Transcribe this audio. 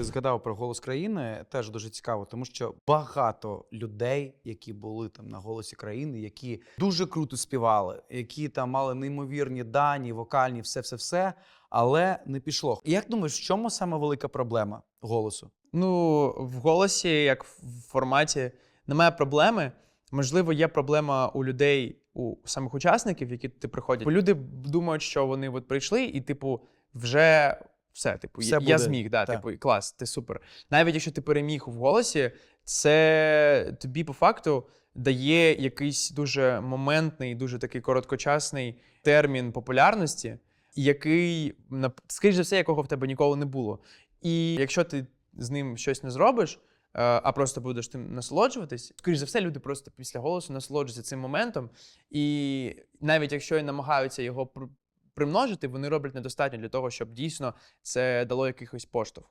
Ти згадав про голос країни, теж дуже цікаво, тому що багато людей, які були там на голосі країни, які дуже круто співали, які там мали неймовірні дані, вокальні, все, все, все, але не пішло. Як думаєш, в чому саме велика проблема голосу? Ну, в голосі, як в форматі, немає проблеми. Можливо, є проблема у людей, у самих учасників, які туди приходять. Бо люди думають, що вони от прийшли, і, типу, вже все, типу, Все я, я зміг, да, Так. типу, клас, ти супер. Навіть якщо ти переміг в голосі, це тобі по факту дає якийсь дуже моментний, дуже такий короткочасний термін популярності, який, скоріш за все, якого в тебе ніколи не було. І якщо ти з ним щось не зробиш, е, а просто будеш тим насолоджуватись, скоріш за все, люди просто після голосу насолоджуються цим моментом. І навіть якщо і намагаються його примножити, вони роблять недостатньо для того, щоб дійсно це дало якийсь поштовх.